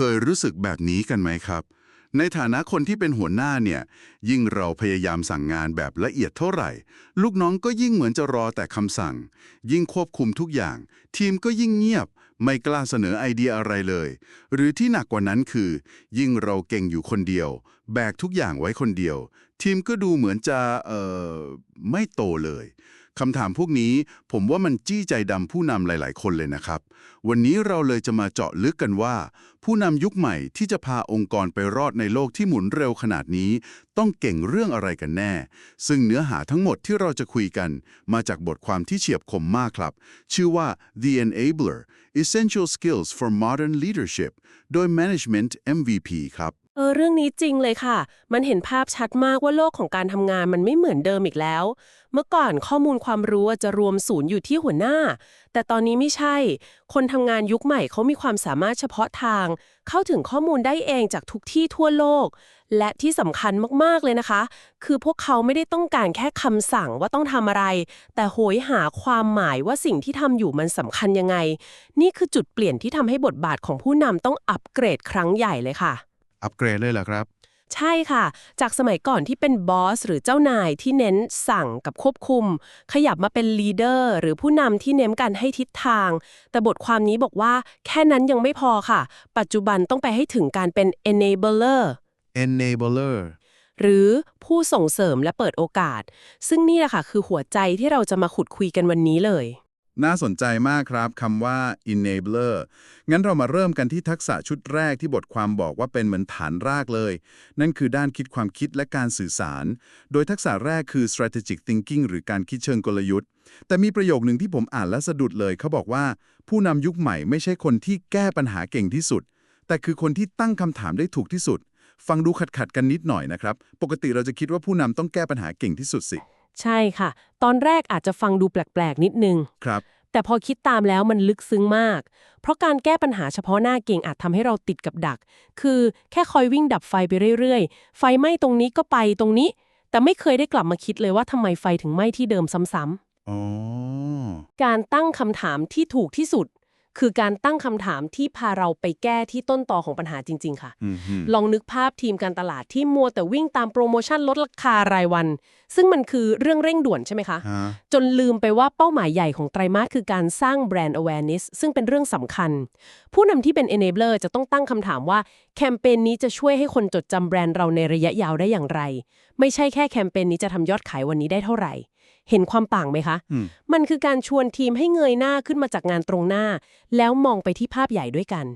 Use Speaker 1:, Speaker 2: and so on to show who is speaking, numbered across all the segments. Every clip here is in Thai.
Speaker 1: เคยรู้สึกแบบนี้กันไหมครับ ในฐานะคนที่เป็นหัวหน้าเนี่ย ยิ่งเราพยายามสั่งงานแบบละเอียดเท่าไหร่ ลูกน้องก็ยิ่งเหมือนจะรอแต่คำสั่ง ยิ่งควบคุมทุกอย่าง ทีมก็ยิ่งเงียบ ไม่กล้าเสนอไอเดียอะไรเลย หรือที่หนักกว่านั้นคือ ยิ่งเราเก่งอยู่คนเดียว แบกทุกอย่างไว้คนเดียว ทีมก็ดูเหมือนจะเอ่อไม่โตเลย คำถามพวกนี้ผมว่ามันจี้ใจดำผู้นำหลาย ๆ คนเลยนะครับ วันนี้เราเลยจะมาเจาะลึกกันว่า ผู้นำยุคใหม่ที่จะพาองค์กรไปรอดในโลกที่หมุนเร็วขนาดนี้ ต้องเก่งเรื่องอะไรกันแน่ ซึ่งเนื้อหาทั้งหมดที่เราจะคุยกัน มาจากบทความที่เฉียบคมมากครับ ชื่อว่า The Enabler Essential Skills for Modern Leadership โดย Management MVP ครับ
Speaker 2: เออเรื่องนี้จริงเลยค่ะ มันเห็นภาพชัดมากว่าโลกของการทำงานมันไม่เหมือนเดิมอีกแล้ว เมื่อก่อนข้อมูลความรู้จะรวมศูนย์อยู่ที่หัวหน้า แต่ตอนนี้ไม่ใช่ คนทำงานยุคใหม่เขามีความสามารถเฉพาะทาง เข้าถึงข้อมูลได้เองจากทุกที่ทั่วโลก และที่สำคัญมากๆเลยนะคะ คือพวกเขาไม่ได้ต้องการแค่คำสั่งว่าต้องทำอะไร แต่โหยหาความหมายว่าสิ่งที่ทำอยู่มันสำคัญยังไง นี่คือจุดเปลี่ยนที่ทำให้บทบาทของผู้นำต้องอัปเกรดครั้งใหญ่เลยค่ะ
Speaker 1: อัปเกรดเลยเหรอครับ
Speaker 2: ใช่ค่ะ จากสมัยก่อนที่เป็นบอสหรือเจ้านายที่เน้นสั่งกับควบคุม ขยับมาเป็นลีดเดอร์หรือผู้นำที่เน้นการให้ทิศทาง แต่บทความนี้บอกว่าแค่นั้นยังไม่พอค่ะ ปัจจุบันต้องไปให้ถึงการเป็น enabler
Speaker 1: enabler
Speaker 2: หรือผู้ส่งเสริมและเปิดโอกาส ซึ่งนี่แหละค่ะคือหัวใจที่เราจะมาขุดคุยกันวันนี้เลย
Speaker 1: น่าสนใจมากครับคำว่า enabler งั้นเรามาเริ่มกันที่ทักษะชุดแรกที่บทความบอกว่าเป็นเหมือนฐานรากเลย นั่นคือด้านคิดความคิดและการสื่อสาร โดยทักษะแรกคือ strategic thinking หรือการคิดเชิงกลยุทธ์ แต่มีประโยคหนึ่งที่ผมอ่านและสะดุดเลย เขาบอกว่า ผู้นำยุคใหม่ไม่ใช่คนที่แก้ปัญหาเก่งที่สุด แต่คือคนที่ตั้งคำถามได้ถูกที่สุด ฟังดูขัดขัดกันนิดหน่อยนะครับ ปกติเราจะคิดว่าผู้นำต้องแก้ปัญหาเก่งที่สุดสิ
Speaker 2: ใช่ค่ะ ตอนแรกอาจจะฟังดูแปลก ๆ นิดนึง
Speaker 1: ครับ
Speaker 2: แต่พอคิดตามแล้วมันลึกซึ้งมาก เพราะการแก้ปัญหาเฉพาะหน้าเก่งอาจทำให้เราติดกับดัก คือแค่คอยวิ่งดับไฟไปเรื่อย ๆ ไฟไหม้ตรงนี้ก็ไปตรงนี้ แต่ไม่เคยได้กลับมาคิดเลยว่าทำไมไฟถึงไหม้ที่เดิมซ้ำ
Speaker 1: อ๋อ
Speaker 2: ๆ การตั้งคำถามที่ถูกที่สุด คือการตั้งคำถามที่พาเราไปแก้ที่ต้นตอของปัญหาจริง ๆ ค่ะ
Speaker 1: อืมฮึ
Speaker 2: ลองนึกภาพทีมการตลาดที่มัวแต่วิ่งตามโปรโมชั่นลดราคารายวัน ซึ่งมันคือเรื่องเร่งด่วนใช่ไหมคะ
Speaker 1: ฮะ
Speaker 2: จนลืมไปว่าเป้าหมายใหญ่ของไตรมาสคือการสร้างแบรนด์ awareness ซึ่งเป็นเรื่องสำคัญ ผู้นำที่เป็น enabler จะต้องตั้งคำถามว่าแคมเปญนี้จะช่วยให้คนจดจำแบรนด์เราในระยะยาวได้อย่างไร ไม่ใช่แค่แคมเปญนี้จะทำยอดขายวันนี้ได้เท่าไหร่ เห็นความต่างไหมคะ
Speaker 1: อืม
Speaker 2: มันคือการชวนทีมให้เงยหน้าขึ้นมาจากงานตรงหน้า แล้วมองไปที่ภาพใหญ่ด้วยกัน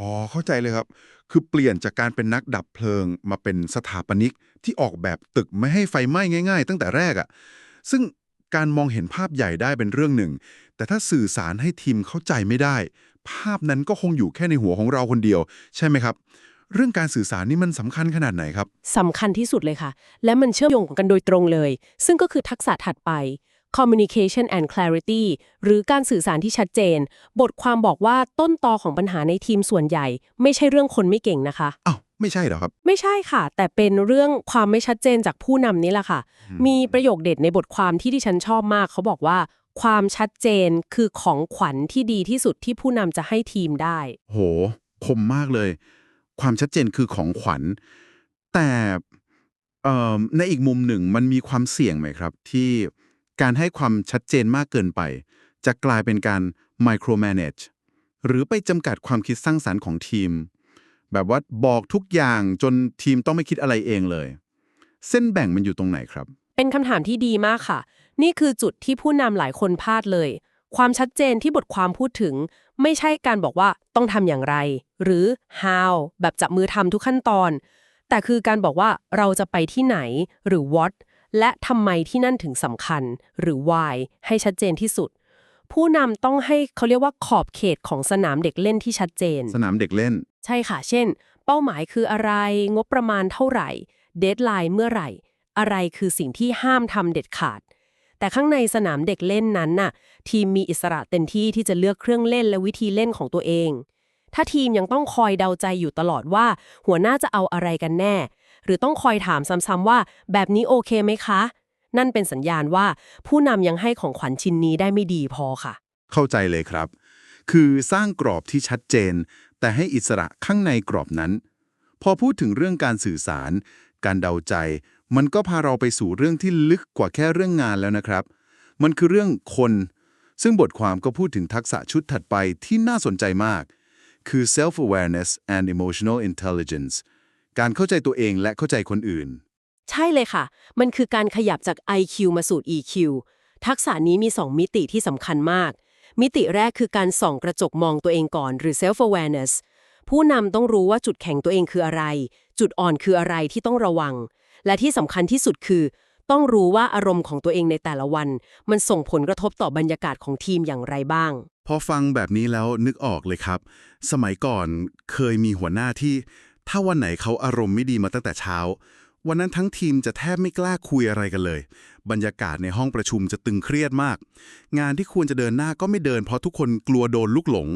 Speaker 1: อ๋อ เข้าใจเลยครับ คือเปลี่ยนจากการเป็นนักดับเพลิง มาเป็นสถาปนิกที่ออกแบบตึกไม่ให้ไฟไหม้ง่าย ๆ ตั้งแต่แรกอะ่ะ ซึ่งการมองเห็นภาพใหญ่ได้เป็นเรื่องหนึ่ง แต่ถ้าสื่อสารให้ทีมเข้าใจไม่ได้ ภาพนั้นก็คงอยู่แค่ในหัวของเราคนเดียว ใช่ไหมครับ เรื่องการสื่อสารนี่มันสำคัญขนาดไหนครับ
Speaker 2: สำคัญที่สุดเลยค่ะ และมันเชื่อมโยงกันโดยตรงเลย ซึ่งก็คือทักษะถัดไป communication and clarity หรือการสื่อสารที่ชัดเจน บทความบอกว่าต้นตอของปัญหาในทีมส่วนใหญ่ ไม่ใช่เรื่องคนไม่เก่งนะคะ
Speaker 1: อ้าว ไม่ใช่เหรอครับ
Speaker 2: ไม่ใช่ค่ะ แต่เป็นเรื่องความไม่ชัดเจนจากผู้นำนี่แหละค่ะ
Speaker 1: อืม
Speaker 2: มีประโยคเด็ดในบทความที่ที่ฉันชอบมาก เขาบอกว่า ความชัดเจนคือของขวัญที่ดีที่สุดที่ผู้นำจะให้ทีมได้
Speaker 1: โหคมมากเลย ความชัดเจนคือของขวัญ แต่ในอีกมุมหนึ่งมันมีความเสี่ยงไหมครับ ที่การให้ความชัดเจนมากเกินไป จะกลายเป็นการ micromanage หรือไปจำกัดความคิดสร้างสรรค์ของทีม แบบว่าบอกทุกอย่างจนทีมต้องไม่คิดอะไรเองเลย เส้นแบ่งมันอยู่ตรงไหนครับ
Speaker 2: เป็นคำถามที่ดีมากค่ะ นี่คือจุดที่ผู้นำหลายคนพลาดเลย ความชัดเจนที่บทความพูดถึง ไม่ใช่การบอกว่าต้องทำอย่างไร หรือ how แบบจับมือทำทุกขั้นตอน แต่คือการบอกว่าเราจะไปที่ไหน หรือ what และทำไมที่นั่นถึงสำคัญ หรือ why ให้ชัดเจนที่สุด ผู้นำต้องให้เขาเรียกว่าขอบเขตของสนามเด็กเล่นที่ชัดเจน
Speaker 1: สนามเด็กเล่น
Speaker 2: ใช่ค่ะ เช่น เป้าหมายคืออะไร งบประมาณเท่าไหร่ เดทไลน์เมื่อไหร่ อะไรคือสิ่งที่ห้ามทำเด็ดขาด แต่ข้างในสนามเด็กเล่นนั้นน่ะ ทีมมีอิสระเต็มที่ที่จะเลือกเครื่องเล่นและวิธีเล่นของตัวเอง ถ้าทีมยังต้องคอยเดาใจอยู่ตลอดว่า หัวหน้าจะเอาอะไรกันแน่ หรือต้องคอยถามซ้ำๆว่า แบบนี้โอเคไหมคะ นั่นเป็นสัญญาณว่าผู้นำยังให้ของขวัญชิ้นนี้ได้ไม่ดีพอค่ะ
Speaker 1: เข้าใจเลยครับ คือสร้างกรอบที่ชัดเจน แต่ให้อิสระข้างในกรอบนั้น พอพูดถึงเรื่องการสื่อสาร การเดาใจ มันก็พาเราไปสู่เรื่องที่ลึกกว่าแค่เรื่องงานแล้วนะครับ มันคือเรื่องคน ซึ่งบทความก็พูดถึงทักษะชุดถัดไปที่น่าสนใจมาก คือ self-awareness and emotional intelligence การเข้าใจตัวเองและเข้าใจคนอื่น
Speaker 2: ใช่เลยค่ะ มันคือการขยับจาก IQ มาสู่ EQ ทักษะนี้มี 2 มิติที่สำคัญมาก มิติแรกคือการส่องกระจกมองตัวเองก่อน หรือ self awareness ผู้นำต้องรู้ว่าจุดแข็งตัวเองคืออะไร จุดอ่อนคืออะไรที่ต้องระวัง และที่สำคัญที่สุดคือ ต้องรู้ว่าอารมณ์ของตัวเองในแต่ละวัน มันส่งผลกระทบต่อบรรยากาศของทีมอย่างไรบ้าง
Speaker 1: พอฟังแบบนี้แล้วนึกออกเลยครับ สมัยก่อนเคยมีหัวหน้าที่ ถ้าวันไหนเขาอารมณ์ไม่ดีมาตั้งแต่เช้า วันนั้นทั้งทีมจะแทบไม่กล้าคุยอะไรกันเลย บรรยากาศในห้องประชุมจะตึงเครียดมาก งานที่ควรจะเดินหน้าก็ไม่เดินเพราะทุกคนกลัวโดนลูกหลง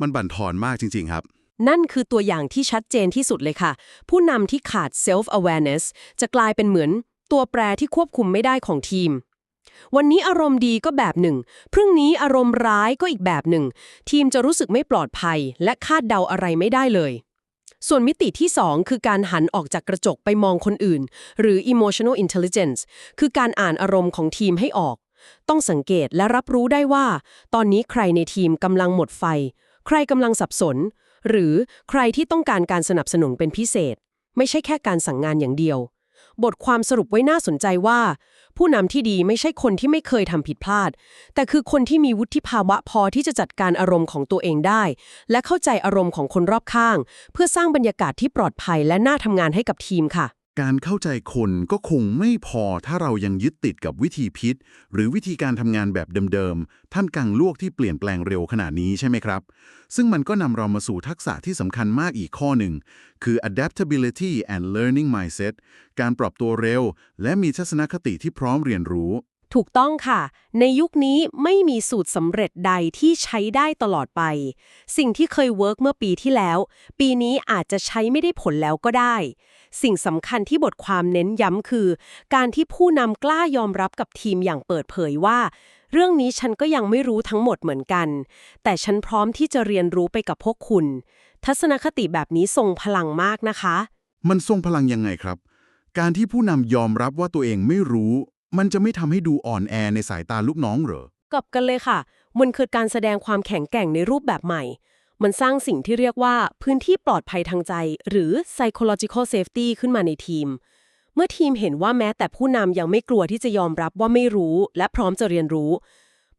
Speaker 1: มันบั่นทอนมากจริง ๆ ครับ
Speaker 2: นั่นคือตัวอย่างที่ชัดเจนที่สุดเลยค่ะ ผู้นำที่ขาด self awareness จะกลายเป็นเหมือนตัวแปรที่ควบคุมไม่ได้ของทีม วันนี้อารมณ์ดีก็แบบหนึ่ง พรุ่งนี้อารมณ์ร้ายก็อีกแบบหนึ่ง ทีมจะรู้สึกไม่ปลอดภัย และคาดเดาอะไรไม่ได้เลย ส่วนมิติที่ 2 คือการหันออกจากกระจกไปมองคนอื่น หรือ emotional intelligence คือการอ่านอารมณ์ของทีมให้ออก ต้องสังเกตและรับรู้ได้ว่า ตอนนี้ใครในทีมกำลังหมดไฟ ใครกำลังสับสน หรือใครที่ต้องการการสนับสนุนเป็นพิเศษ ไม่ใช่แค่การสั่งงานอย่างเดียว บทความสรุปไว้น่าสนใจว่า ผู้นำที่ดีไม่ใช่คนที่ไม่เคยทำผิดพลาด แต่คือคนที่มีวุฒิภาวะพอที่จะจัดการอารมณ์ของตัวเองได้ และเข้าใจอารมณ์ของคนรอบข้าง เพื่อสร้างบรรยากาศที่ปลอดภัยและน่าทำงานให้กับทีมค่ะ
Speaker 1: การเข้าใจคนก็คงไม่พอถ้าเรายังยึดติดกับวิธีพิษ หรือวิธีการทำงานแบบเดิมๆ ท่ามกลางโลกที่เปลี่ยนแปลงเร็วขนาดนี้ใช่ไหมครับ ซึ่งมันก็นำเรามาสู่ทักษะที่สำคัญมากอีกข้อหนึ่ง คือ adaptability and learning mindset การปรับตัวเร็ว และมีทัศนคติที่พร้อมเรียนรู้
Speaker 2: ถูกต้องค่ะ ในยุคนี้ไม่มีสูตรสำเร็จใดที่ใช้ได้ตลอดไป สิ่งที่เคยเวิร์กเมื่อปีที่แล้ว ปีนี้อาจจะใช้ไม่ได้ผลแล้วก็ได้ สิ่งสำคัญที่บทความเน้นย้ำคือ การที่ผู้นำกล้ายอมรับกับทีมอย่างเปิดเผยว่า เรื่องนี้ฉันก็ยังไม่รู้ทั้งหมดเหมือนกัน แต่ฉันพร้อมที่จะเรียนรู้ไปกับพวกคุณ ทัศนคติแบบนี้ทรงพลังมากนะคะ
Speaker 1: มันทรงพลังยังไงครับ การที่ผู้นำยอมรับว่าตัวเองไม่รู้ มันจะไม่ทำให้ดูอ่อนแอในสายตาลูกน้องเหรอ
Speaker 2: กลับกันเลยค่ะ มันคือการแสดงความแข็งแกร่งในรูปแบบใหม่ มันสร้างสิ่งที่เรียกว่าพื้นที่ปลอดภัยทางใจ หรือ psychological safety ขึ้นมาในทีม เมื่อทีมเห็นว่าแม้แต่ผู้นำยังไม่กลัวที่จะยอมรับว่าไม่รู้ และพร้อมจะเรียนรู้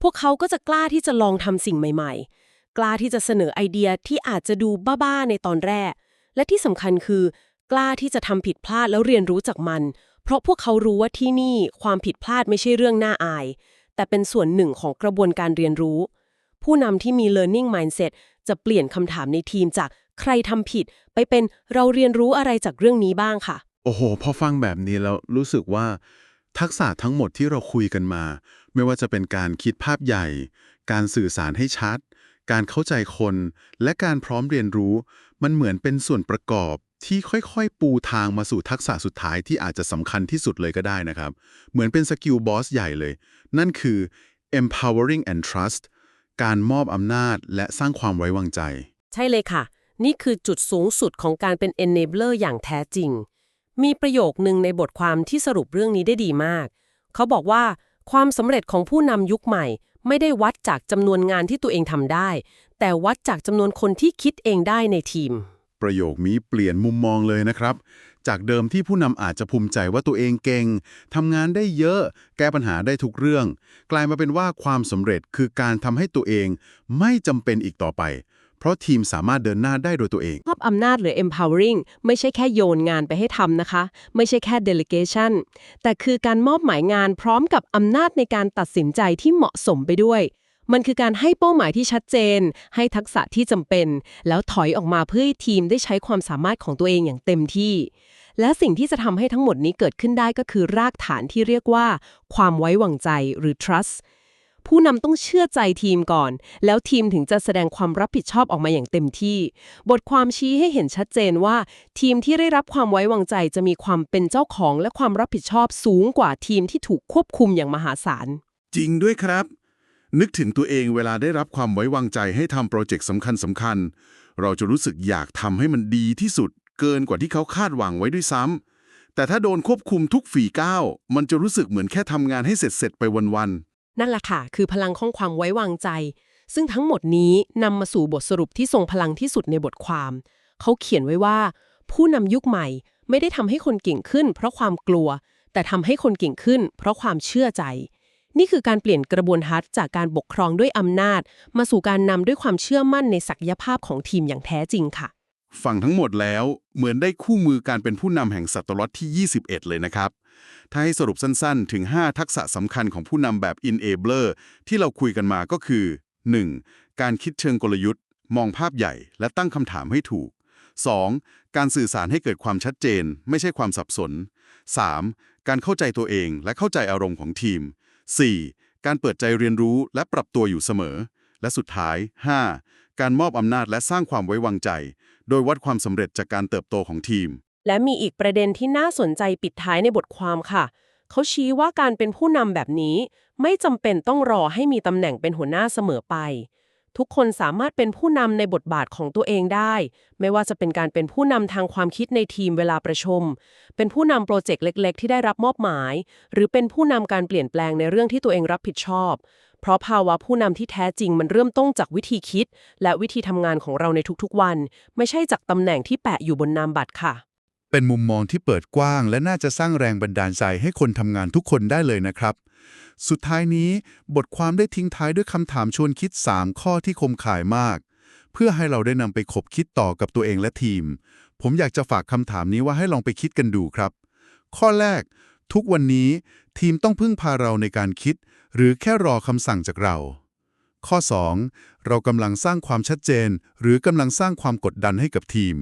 Speaker 2: พวกเขาก็จะกล้าที่จะลองทำสิ่งใหม่ๆ กล้าที่จะเสนอไอเดียที่อาจจะดูบ้าๆในตอนแรก และที่สำคัญคือกล้าที่จะทำผิดพลาดแล้วเรียนรู้จากมัน เพราะพวกเขารู้ว่าที่นี่ความผิดพลาดไม่ใช่เรื่องน่าอาย แต่เป็นส่วนหนึ่งของกระบวนการเรียนรู้ ผู้นำที่มี learning mindset จะเปลี่ยนคำถามในทีมจากใครทำผิด ไปเป็นเราเรียนรู้อะไรจากเรื่องนี้บ้างค่ะ
Speaker 1: โอ้โห พอฟังแบบนี้แล้วรู้สึกว่า ทักษะทั้งหมดที่เราคุยกันมา ไม่ว่าจะเป็นการคิดภาพใหญ่ การสื่อสารให้ชัด การเข้าใจคน และการพร้อมเรียนรู้ มันเหมือนเป็นส่วนประกอบ ที่ค่อยๆ ปูทางมาสู่ทักษะสุดท้ายที่อาจจะสำคัญที่สุดเลยก็ได้นะครับ เหมือนเป็นสกิลบอสใหญ่เลย นั่นคือ empowering and trust การมอบอำนาจและสร้างความไว้วางใจ
Speaker 2: ใช่เลยค่ะ นี่คือจุดสูงสุดของการเป็น enabler อย่างแท้จริง มีประโยคนึงในบทความที่สรุปเรื่องนี้ได้ดีมาก เขาบอกว่าความสำเร็จของผู้นำยุคใหม่ ไม่ได้วัดจากจำนวนงานที่ตัวเองทำได้ แต่วัดจากจำนวนคนที่คิดเองได้ในทีม
Speaker 1: ประโยคนี้เปลี่ยนมุมมองเลยนะครับ จากเดิมที่ผู้นำอาจจะภูมิใจว่าตัวเองเก่งทำงานได้เยอะ แก้ปัญหาได้ทุกเรื่อง กลายมาเป็นว่าความสำเร็จคือการทำให้ตัวเองไม่จำเป็นอีกต่อไป เพราะทีมสามารถเดินหน้าได้โดยตัวเอง
Speaker 2: มอบอำนาจหรือ empowering ไม่ใช่แค่โยนงานไปให้ทำนะคะ ไม่ใช่แค่ delegation แต่คือการมอบหมายงานพร้อมกับอำนาจในการตัดสินใจที่เหมาะสมไปด้วย มันคือการให้เป้าหมายที่ชัดเจน ให้ทักษะที่จำเป็น แล้วถอยออกมาเพื่อให้ทีมได้ใช้ความสามารถของตัวเองอย่างเต็มที่ และสิ่งที่จะทำให้ทั้งหมดนี้เกิดขึ้นได้ก็คือรากฐานที่เรียกว่า ความไว้วางใจหรือ trust ผู้นำต้องเชื่อใจทีมก่อน แล้วทีมถึงจะแสดงความรับผิดชอบออกมาอย่างเต็มที่ บทความชี้ให้เห็นชัดเจนว่า ทีมที่ได้รับความไว้วางใจจะมีความเป็นเจ้าของและความรับผิดชอบสูงกว่าทีมที่ถูกควบคุมอย่างมหาศาล
Speaker 1: จริงด้วยครับ นึกถึงตัวเองเวลาได้รับความไว้วางใจให้ทำโปรเจกต์สำคัญสำคัญ
Speaker 3: เราจะรู้สึกอยากทำให้มันดีที่สุด เกินกว่าที่เขาคาดหวังไว้ด้วยซ้ำแต่ถ้าโดนควบคุมทุกฝีก้าวมันจะรู้สึกเหมือนแค่ทำงานให้เสร็จๆไปวัน
Speaker 2: นั่นแหละค่ะ คือพลังของความไว้วางใจ ซึ่งทั้งหมดนี้นำมาสู่บทสรุปที่ทรงพลังที่สุดในบทความ เขาเขียนไว้ว่า ผู้นำยุคใหม่ไม่ได้ทำให้คนเก่งขึ้น เพราะความกลัว แต่ทำให้คนเก่งขึ้น เพราะความเชื่อใจ นี่คือการเปลี่ยนกระบวนทัศน์จากการปกครองด้วยอำนาจ มาสู่การนำด้วยความเชื่อมั่นในศักยภาพของทีมอย่างแท้จริงค่ะ
Speaker 3: ฟังทั้งหมดแล้วเหมือนได้คู่มือการเป็นผู้นำแห่งศตวรรษที่ 21 เลยนะครับ ถ้าให้สรุปสั้นๆ ถึง 5 ทักษะสำคัญของผู้นำแบบ enabler ที่เราคุยกันมาก็คือ 1. การคิดเชิงกลยุทธ์ มองภาพใหญ่ และตั้งคำถามให้ถูก 2. การสื่อสารให้เกิดความชัดเจน ไม่ใช่ความสับสน 3. การเข้าใจตัวเองและเข้าใจอารมณ์ของทีม 4. การเปิดใจเรียนรู้และปรับตัวอยู่เสมอ และสุดท้าย 5. การมอบอำนาจและสร้างความไว้วางใจ โดยวัดความสำเร็จจากการเติบโตของทีม
Speaker 2: และมีอีกประเด็นที่น่าสนใจปิดท้ายในบทความค่ะ เขาชี้ว่าการเป็นผู้นำแบบนี้ ไม่จำเป็นต้องรอให้มีตำแหน่งเป็นหัวหน้าเสมอไป ทุกคนสามารถเป็นผู้นำในบทบาทของตัวเองได้ ไม่ว่าจะเป็นการเป็นผู้นำทางความคิดในทีมเวลาประชุม เป็นผู้นำโปรเจกต์เล็ก ๆ ที่ได้รับมอบหมาย หรือเป็นผู้นำการเปลี่ยนแปลงในเรื่องที่ตัวเองรับผิดชอบ เพราะภาวะผู้นำที่แท้จริงมันเริ่มต้นจากวิธีคิด และวิธีทำงานของเราในทุกๆวัน ไม่ใช่จากตำแหน่งที่แปะอยู่บนนามบัตรค่ะ
Speaker 1: เป็นมุมมองที่เปิดกว้าง และน่าจะสร้างแรงบันดาลใจให้คนทำงานทุกคนได้เลยนะครับ สุดท้ายนี้บทความได้ทิ้งท้ายด้วยคำถามชวนคิด 3 ข้อที่คมข่ายมาก เพื่อให้เราได้นำไปขบคิดต่อกับตัวเองและทีม ผมอยากจะฝากคำถามนี้ว่าให้ลองไปคิดกันดูครับ ข้อแรก ทุกวันนี้ทีมต้องพึ่งพาเราในการคิด หรือแค่รอคำสั่งจากเรา ข้อ 2 เรากำลังสร้างความชัดเจน หรือกำลังสร้างความกดดันให้กับทีม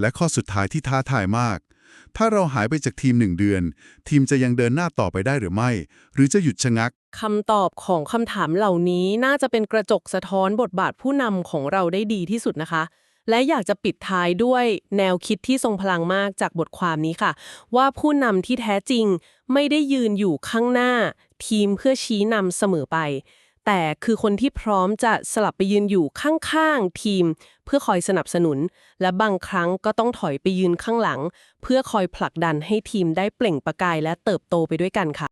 Speaker 1: และข้อสุดท้ายที่ท้าทายมาก ถ้าเราหายไปจากทีมหนึ่งเดือน ทีมจะยังเดินหน้าต่อไปได้หรือไม่ หรือจะหยุดชะงัก
Speaker 2: คำตอบของคำถามเหล่านี้น่าจะเป็นกระจกสะท้อนบทบาทผู้นำของเราได้ดีที่สุดนะคะ และอยากจะปิดท้ายด้วยแนวคิดที่ทรงพลังมากจากบทความนี้ค่ะ ว่าผู้นำที่แท้จริงไม่ได้ยืนอยู่ข้างหน้า ทีมเพื่อชี้นำเสมอไป แต่คือคนที่พร้อมจะสลับไปยืนอยู่ข้างๆ ทีม เพื่อคอยสนับสนุน และบางครั้งก็ต้องถอยไปยืนข้างหลัง เพื่อคอยผลักดันให้ทีมได้เปล่งประกายและเติบโตไปด้วยกันค่ะ